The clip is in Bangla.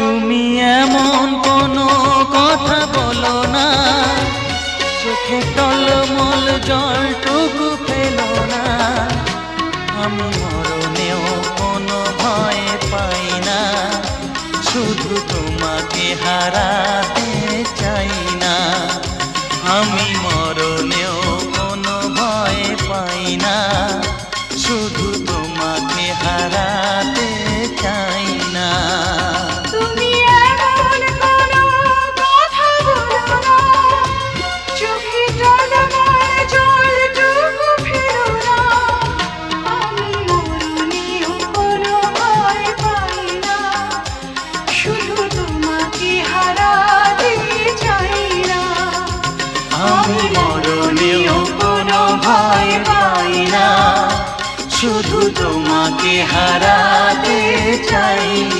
তুমি এমন কোনো কথা বলো না। চোখে টলমল জলটুকু ফেলো না। আমি মরণেও কোনো ভয় পাই না। শুধু তোমাকে হারাতে চাই না। আমি মরণেও কোনো ভয় পাই না। শুধু তোমাকে হারাতে আমি মরণেও কোনো ভয় পাই না। শুধু তোমাকে হারাতে চাই।